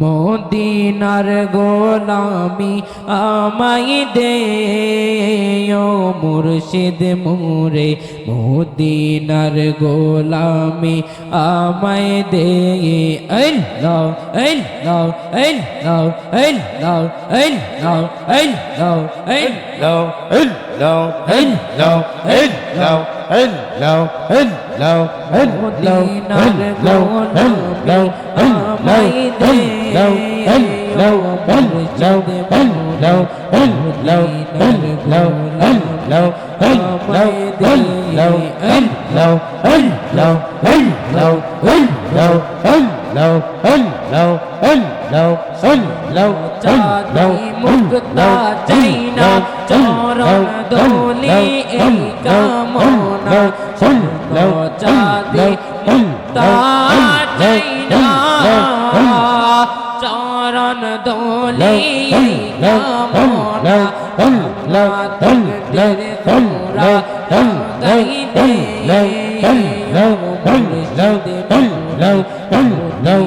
মদিনার গোলামি আমাই দে মুর্শিদ মোরে মদিনার গোলামি আমায় দে আল্লাহ আল্লাহ আল্লাহ আল্লাহ আল্লাহ আল্লাহ আল্লাহ Hello, hello, hello, hello, hello, hello, hello, hello, hello, hello, hello, hello, hello, hello, hello, hello, لو لو لو لو لو لو and lâu xuân lâu xuân lâu mục ta chay na cho rong đô li e ca mô lâu xuân lâu cha đi ta chay na cho rong đô li e ca mô na xuân lâu xuân lâu xuân lâu xuân lâu xuân lâu xuân lâu xuân lâu xuân lâu xuân lâu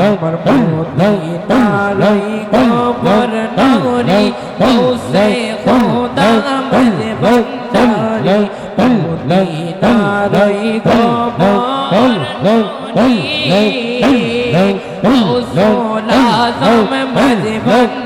আমার Medina কবর নগরী পৌঁছে খোদা আমার বান্দারে Medina রই কবর নগরী পৌঁছে আজম মজবুত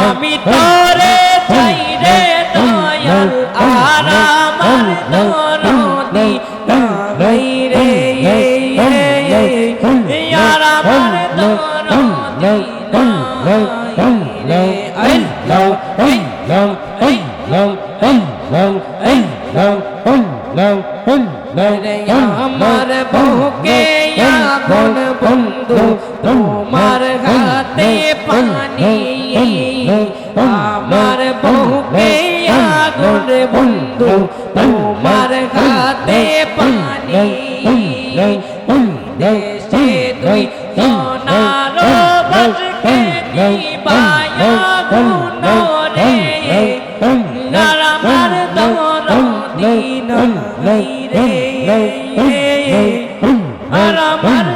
আমি তোরে চাই রে দয়াল আর আমার হে দুই সোনার বাসকে নিবায় গুণরে নারামার দমর দিন রে মারামার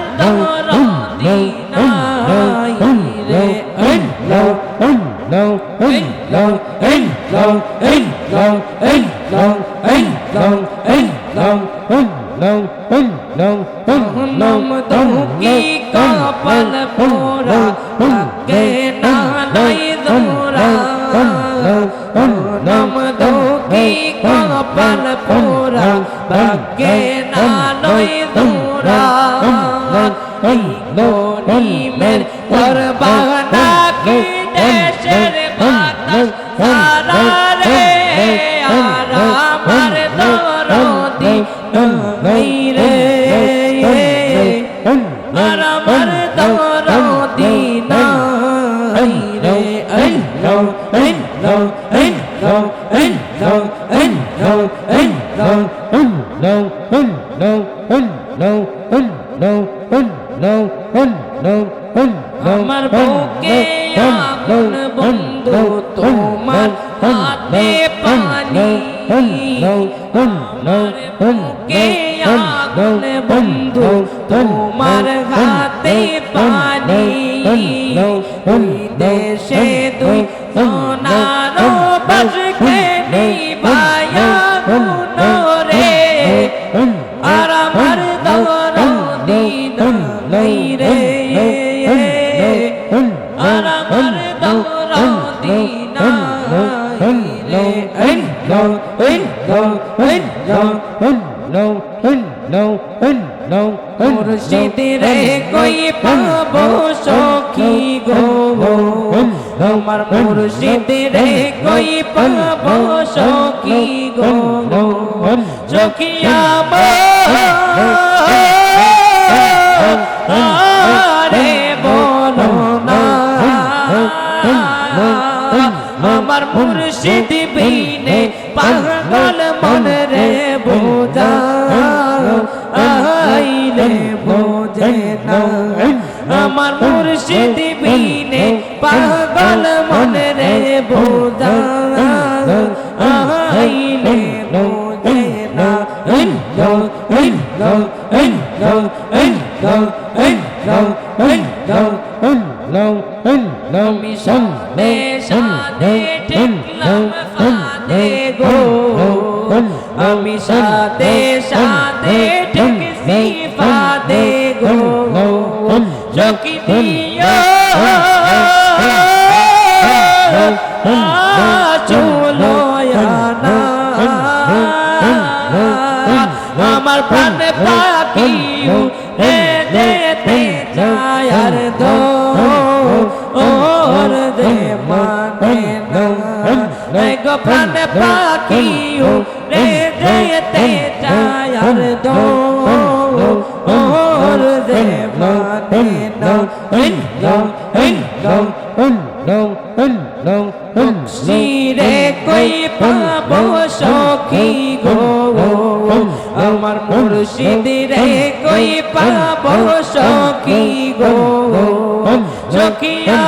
আমার বুকে আগুন বন্ধু, তোমার হাতে পানি। বুকে আগুন বন্ধু, তোমার হাতে পানি। দেশে দুই সোনার নাই রে আর আমার আমার মুর্শিদ বিনে পাগল মন রে বোঝা। আইলে বোঝে না। আমার মুর্শিদ বিনে পাগল মন রে বোঝা। আইলে বোঝে না। ইল্লাহ ইল্লাহ ইল্লাহ ইল্লাহ ইল্লাহ ইল্লাহ আমি সামনে সামনে ঠেকলাম ফাঁদে গো আমি সাথে সাথে ঠেকছি ফাঁদে গো চকি দিও চলো না আমার প্রাণ পাখি প্রাণ পাখি রে দেতে যায় আর দো ওর দে মানে না ইল্লাহ ইল্লাহ সিরে কই পাবো সখী গো আমার মুর্শিদ রে কই পাবো সখী গো সখী না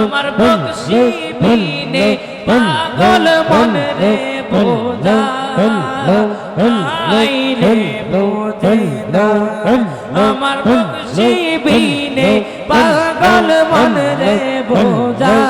আমার বক্সি বিনে পাগল মন রে বোঝা আইলে বোঝে না আমার বক্সি পাগল মন রে বোঝা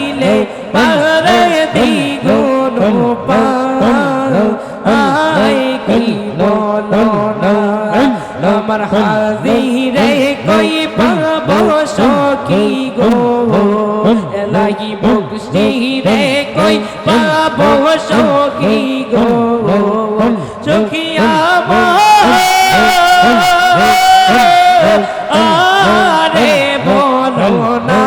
এলাহি বকশি রে কই পাবো সখী গো সখী আরে বলো না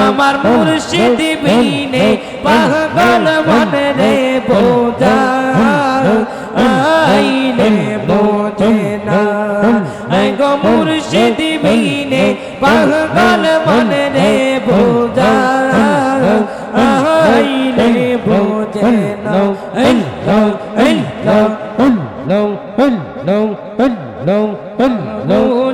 আমার মুর্শিদ বিনে পাগল মন রে বোঝা আইলে বোঝে পাগল মনে রে বোঝা আইলে বোঝে না ইল্লাহ ইল্লাহ আব্দুল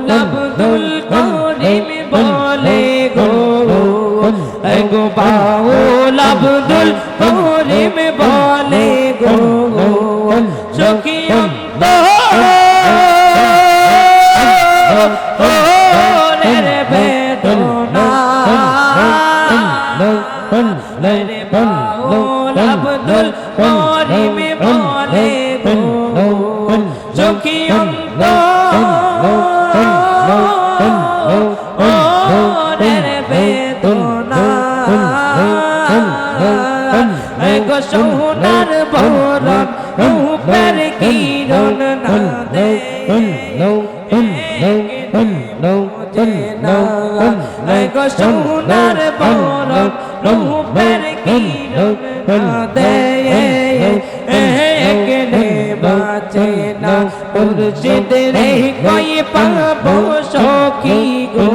গো সোনার বরণ উপর কিরণ না দে সোনার গো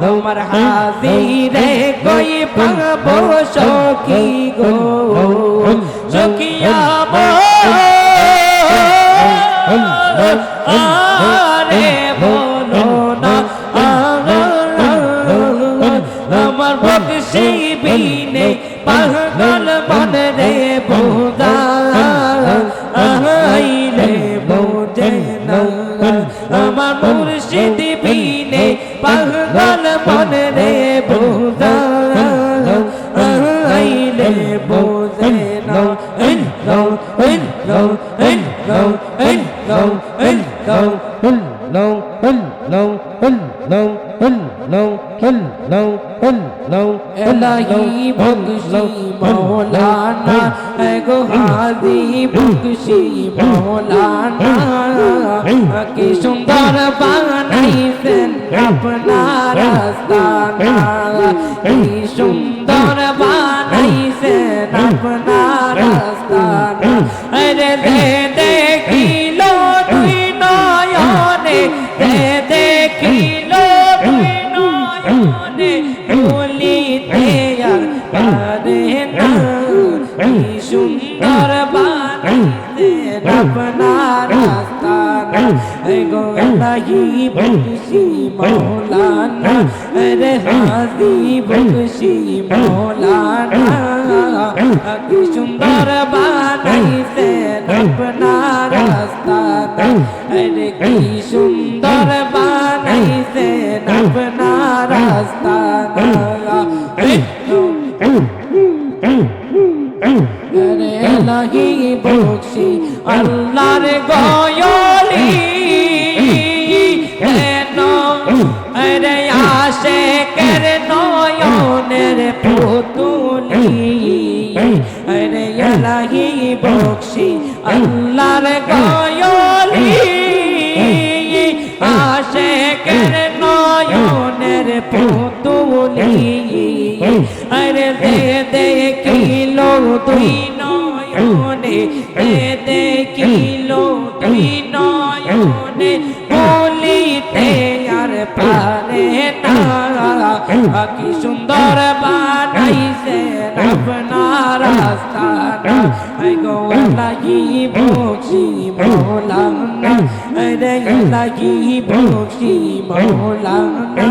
তোমার হাজিরে কই পাবো সখী গো? এলাহি বকশি মৌলানা গো হাজি বকশি মৌলানা কি সুন্দর বানাইছেন আপনার রাস্তানা কি সুন্দর দেখিলো তুই নয়নে দে দেখিলো তুই নয়নে, বলিতে আর পারে না। কি সুন্দর বানাইছে আপনার রাস্তানা গো লাগি বকশি মৌলানা রে লাগি বকশি মৌলানা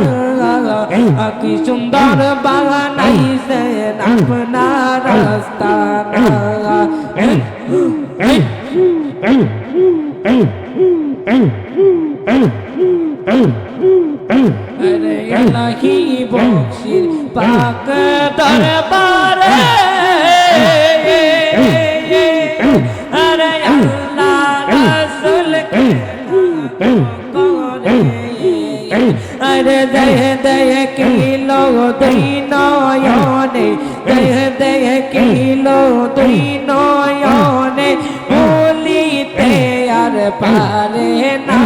কি সুন্দর বানাইছে আপনার রাস্তানা রে লাহি বকশির পাক দরবারে আরে দেহ দেহ কিলো দুই নয়নে দেহ দেহ কিলো দুই নয়নে বলিতে আর পারে না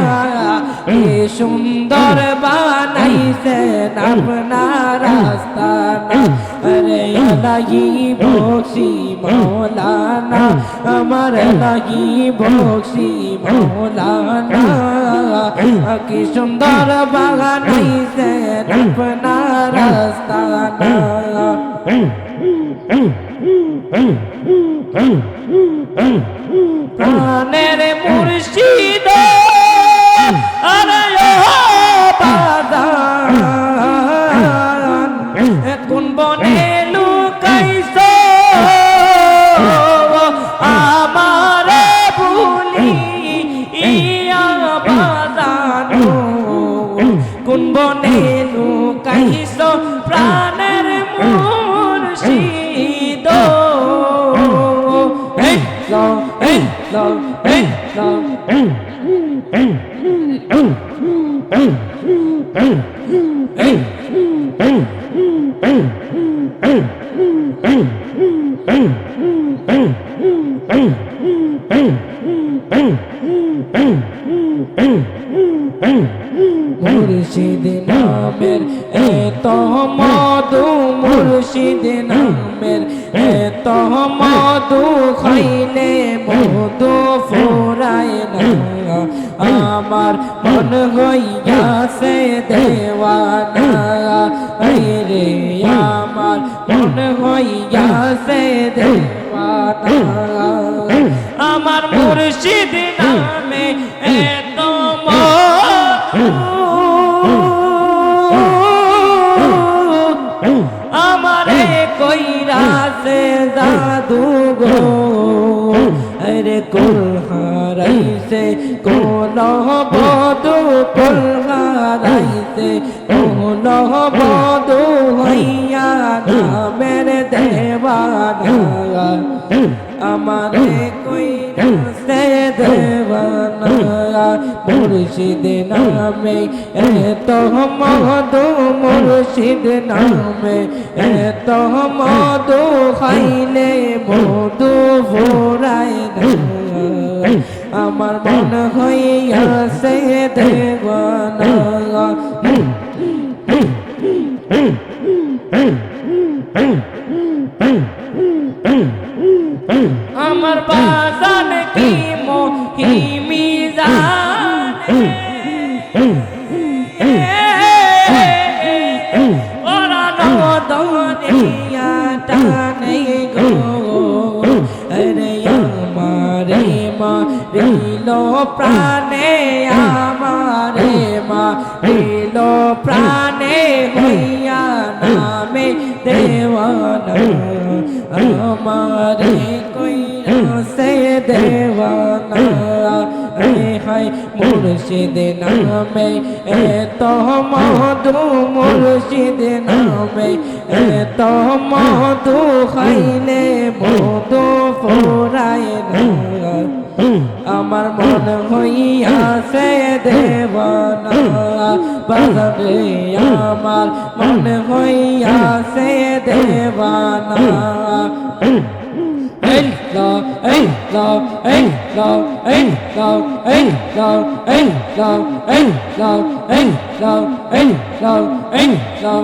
সুন্দর বানাইছে আপনার রাস্তানা আরে লাগি বক্সি মৌলানা আমার লাগি বক্সি মৌলানা কি সুন্দর বাগানাইছে আপনার রাস্তানা প্রাণের মুর্শিদ আরে মুর্শিদ নামের এত মধু, মুর্শিদ নামের এত মধু খাইলে মধু ফোরায় না আমার মন হইয়াছে দেওয়ানা এই রে, আমার মন হইয়াছে দেওয়ানা আমার মুর্শিদ নামে এত আমারে কইরা সে জাদু গো? আরে কুল হারাইছে কোন বধু কুল হারাইছে কোন বধু হইয়া নামের দেবানা আমারে কইরা সে দেবানা মুর্শিদ নামে এত মধু মুর্শিদ নামে এত মধু খাইলে মধু ফোরায় না আমার মন হইয়াছে দেবানা আমার বাজান কি মহিমি ওরা নদনিয়া টানে গো। আরে আমারে মা রিল প্রাণে, আমারে মা রিল প্রাণে হইয়া নামে। দেওয়ানা আমারে কইরা সে দেওয়ানা হাই মুর্শিদ নামে এত মধু মুর্শিদ নামে এত মধু খাইলে মধু ফোরায় না আমার মন হইয়াছে দেবানা বাজারে আমার মন হইয়াছে দেবানা। এই লাও এই লাও এই লাও এই লাও এই লাও এই লাও এই লাও এই লাও এই লাও এই লাও